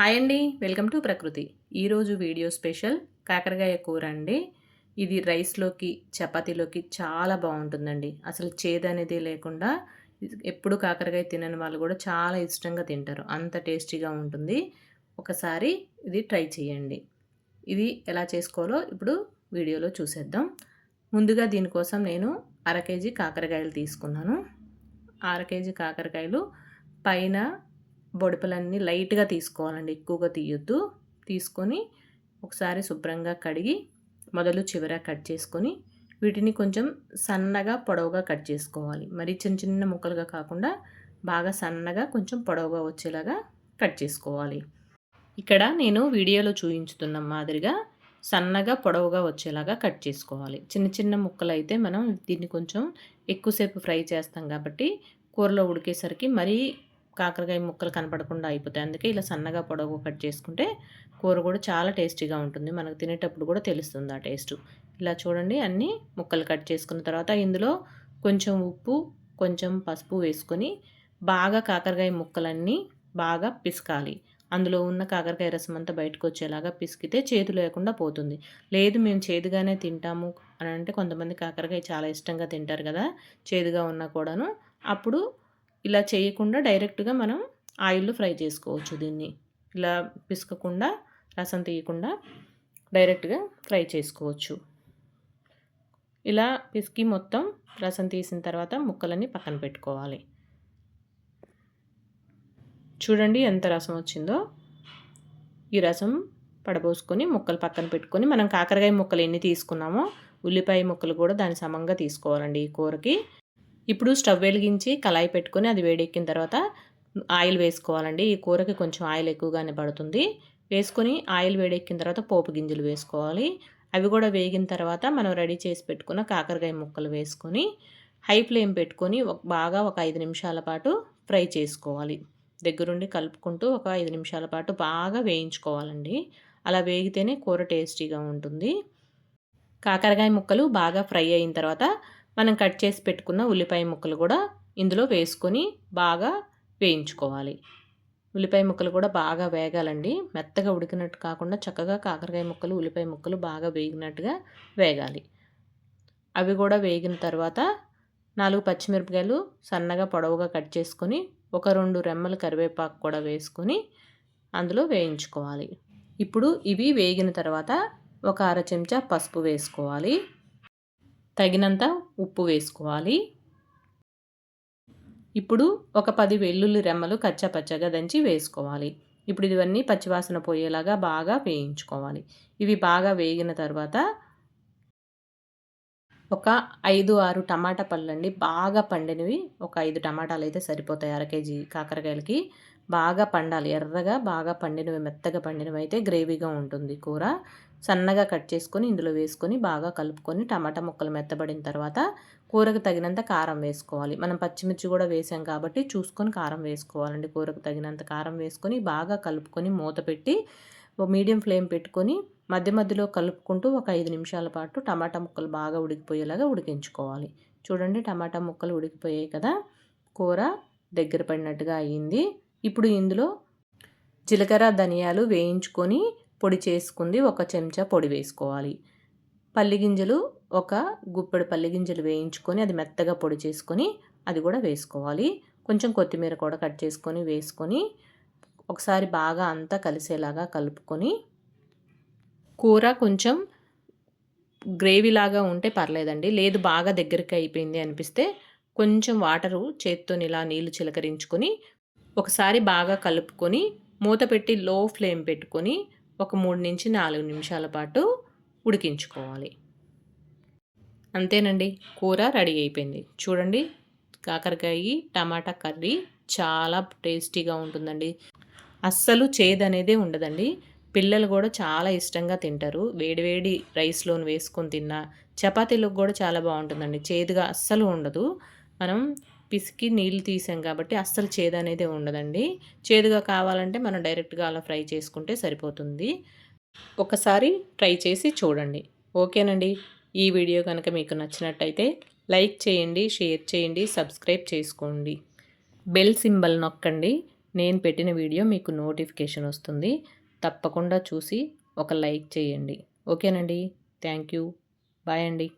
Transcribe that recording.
Hi అండి welcome to ప్రకృతి. ఈరోజు వీడియో స్పెషల్ కాకరకాయ కూర అండి. ఇది రైస్లోకి చపాతీలోకి చాలా బాగుంటుందండి. అసలు చేదు అనేది లేకుండా ఎప్పుడు కాకరకాయ తినని వాళ్ళు కూడా చాలా ఇష్టంగా తింటారు. అంత టేస్టీగా ఉంటుంది. ఒకసారి ఇది ట్రై చేయండి. ఇది ఎలా చేసుకోవాలో ఇప్పుడు వీడియోలో చూసేద్దాం. ముందుగా దీనికోసం నేను అర కేజీ కాకరకాయలు తీసుకున్నాను. అర కేజీ కాకరకాయలు పైన బొడిపలన్నీ లైట్గా తీసుకోవాలండి. ఎక్కువగా తీయొద్దు. తీసుకొని ఒకసారి శుభ్రంగా కడిగి మొదలు చివర కట్ చేసుకొని వీటిని కొంచెం సన్నగా పొడవుగా కట్ చేసుకోవాలి. మరి చిన్న చిన్న ముక్కలుగా కాకుండా బాగా సన్నగా కొంచెం పొడవుగా వచ్చేలాగా కట్ చేసుకోవాలి. ఇక్కడ నేను వీడియోలో చూపించుతున్న మాదిరిగా సన్నగా పొడవుగా వచ్చేలాగా కట్ చేసుకోవాలి. చిన్న చిన్న ముక్కలు అయితే మనం దీన్ని కొంచెం ఎక్కువసేపు ఫ్రై చేస్తాం కాబట్టి కూరలో ఉడికేసరికి మరీ కాకరకాయ ముక్కలు కనపడకుండా అయిపోతాయి. అందుకే ఇలా సన్నగా పొడవు కట్ చేసుకుంటే కూర కూడా చాలా టేస్టీగా ఉంటుంది. మనకు తినేటప్పుడు కూడా తెలుస్తుంది ఆ టేస్ట్. ఇలా చూడండి అన్నీ ముక్కలు కట్ చేసుకున్న తర్వాత ఇందులో కొంచెం ఉప్పు కొంచెం పసుపు వేసుకొని బాగా కాకరకాయ ముక్కలన్నీ బాగా పిసకాలి. అందులో ఉన్న కాకరకాయ రసం అంతా బయటకు వచ్చేలాగా పిసికితే చేదు లేకుండా పోతుంది. లేదు మేము చేదుగానే తింటాము అని అంటే కొంతమంది కాకరకాయ చాలా ఇష్టంగా తింటారు కదా చేదుగా ఉన్నా కూడాను. అప్పుడు ఇలా చేయకుండా డైరెక్ట్గా మనం ఆయిల్లో ఫ్రై చేసుకోవచ్చు దీన్ని. ఇలా పిసకకుండా రసం తీయకుండా డైరెక్ట్గా ఫ్రై చేసుకోవచ్చు. ఇలా పిసికి మొత్తం రసం తీసిన తర్వాత ముక్కలన్నీ పక్కన పెట్టుకోవాలి. చూడండి ఎంత రసం వచ్చిందో. ఈ రసం పడబోసుకొని ముక్కలు పక్కన పెట్టుకొని మనం కాకరకాయ ముక్కలు ఎన్ని తీసుకున్నామో ఉల్లిపాయ ముక్కలు కూడా దాని సమంగా తీసుకోవాలండి ఈ కూరకి. ఇప్పుడు స్టవ్ వెలిగించి కళాయి పెట్టుకొని అది వేడెక్కిన తర్వాత ఆయిల్ వేసుకోవాలండి. ఈ కూరకి కొంచెం ఆయిల్ ఎక్కువగానే పడుతుంది. వేసుకొని ఆయిల్ వేడెక్కిన తర్వాత పోపు గింజలు వేసుకోవాలి. అవి కూడా వేగిన తర్వాత మనం రెడీ చేసి పెట్టుకున్న కాకరకాయ ముక్కలు వేసుకొని హై ఫ్లేమ్ పెట్టుకొని బాగా ఒక ఐదు నిమిషాల పాటు ఫ్రై చేసుకోవాలి. దగ్గరుండి కలుపుకుంటూ ఒక ఐదు నిమిషాల పాటు బాగా వేయించుకోవాలండి. అలా వేగితేనే కూర టేస్టీగా ఉంటుంది. కాకరకాయ ముక్కలు బాగా ఫ్రై అయిన తర్వాత మనం కట్ చేసి పెట్టుకున్న ఉల్లిపాయ ముక్కలు కూడా ఇందులో వేసుకొని బాగా వేయించుకోవాలి. ఉల్లిపాయ ముక్కలు కూడా బాగా వేగాలండి. మెత్తగా ఉడికినట్టు కాకుండా చక్కగా కాకరకాయ ముక్కలు ఉల్లిపాయ ముక్కలు బాగా వేగినట్టుగా వేగాలి. అవి కూడా వేగిన తర్వాత నాలుగు పచ్చిమిరపకాయలు సన్నగా పొడవుగా కట్ చేసుకొని ఒక రెండు రెమ్మల కరివేపాకు కూడా వేసుకొని అందులో వేయించుకోవాలి. ఇప్పుడు ఇవి వేగిన తర్వాత ఒక అర చెంచా పసుపు వేసుకోవాలి. తగినంత ఉప్పు వేసుకోవాలి. ఇప్పుడు ఒక పది వెల్లుల్లి రెమ్మలు కచ్చపచ్చగా దంచి వేసుకోవాలి. ఇప్పుడు ఇవన్నీ పచ్చివాసన పోయేలాగా బాగా వేయించుకోవాలి. ఇవి బాగా వేగిన తర్వాత ఒక ఐదు ఆరు టమాటా పళ్ళండి బాగా పండినవి. ఒక ఐదు టమాటాలు అయితే సరిపోతాయి అర కేజీ కాకరకాయలకి. బాగా పండాలి. ఎర్రగా బాగా పండినవి మెత్తగా పండినవి అయితే గ్రేవీగా ఉంటుంది కూర. సన్నగా కట్ చేసుకొని ఇందులో వేసుకొని బాగా కలుపుకొని టమాటా ముక్కలు మెత్తబడిన తర్వాత కూరకు తగినంత కారం వేసుకోవాలి. మనం పచ్చిమిర్చి కూడా వేసాం కాబట్టి చూసుకొని కారం వేసుకోవాలండి. కూరకు తగినంత కారం వేసుకొని బాగా కలుపుకొని మూత పెట్టి మీడియం ఫ్లేమ్ పెట్టుకొని మధ్య మధ్యలో కలుపుకుంటూ ఒక ఐదు నిమిషాల పాటు టమాటా ముక్కలు బాగా ఉడికిపోయేలాగా ఉడికించుకోవాలి. చూడండి టమాటా ముక్కలు ఉడికిపోయాయి కదా. కూర దగ్గర పడినట్టుగా అయ్యింది ఇప్పుడు ఇందులో జీలకర్ర ధనియాలు వేయించుకొని పొడి చేసుకుంది ఒక చెంచా పొడి వేసుకోవాలి. పల్లి గింజలు ఒక గుప్పెడు పల్లి గింజలు వేయించుకొని అది మెత్తగా పొడి చేసుకొని అది కూడా వేసుకోవాలి. కొంచెం కొత్తిమీర కూడా కట్ చేసుకొని వేసుకొని ఒకసారి బాగా అంతా కలిసేలాగా కలుపుకొని కూర కొంచెం గ్రేవీలాగా ఉంటే పర్లేదండి. లేదు బాగా దగ్గరికి అయిపోయింది అనిపిస్తే కొంచెం వాటరు చేత్తో ఇలా నీళ్ళు చిలకరించుకొని ఒకసారి బాగా కలుపుకొని మూత పెట్టి లో ఫ్లేమ్ పెట్టుకొని ఒక మూడు నుంచి నాలుగు నిమిషాల పాటు ఉడికించుకోవాలి. అంతేనండి కూర రెడీ అయిపోయింది. చూడండి కాకరకాయ టమాటా కర్రీ చాలా టేస్టీగా ఉంటుందండి. అస్సలు చేదు అనేది ఉండదండి. పిల్లలు కూడా చాలా ఇష్టంగా తింటారు. వేడివేడి రైస్లోని వేసుకొని తిన్నా చపాతీలకు కూడా చాలా బాగుంటుందండి. చేదుగా అస్సలు ఉండదు. మనం పిసికి నీళ్ళు తీసాం కాబట్టి అస్సలు చేదు అనేది ఉండదండి. చేదుగా కావాలంటే మనం డైరెక్ట్గా అలా ఫ్రై చేసుకుంటే సరిపోతుంది. ఒకసారి ట్రై చేసి చూడండి. ఓకేనండి. ఈ వీడియో కనుక మీకు నచ్చినట్టయితే లైక్ చేయండి షేర్ చేయండి సబ్స్క్రైబ్ చేసుకోండి. బెల్ సింబల్ నొక్కండి. నేను పెట్టిన వీడియో మీకు నోటిఫికేషన్ వస్తుంది. తప్పకుండా చూసి ఒక లైక్ చేయండి. ఓకేనండి. Thank you. బాయ్ అండి.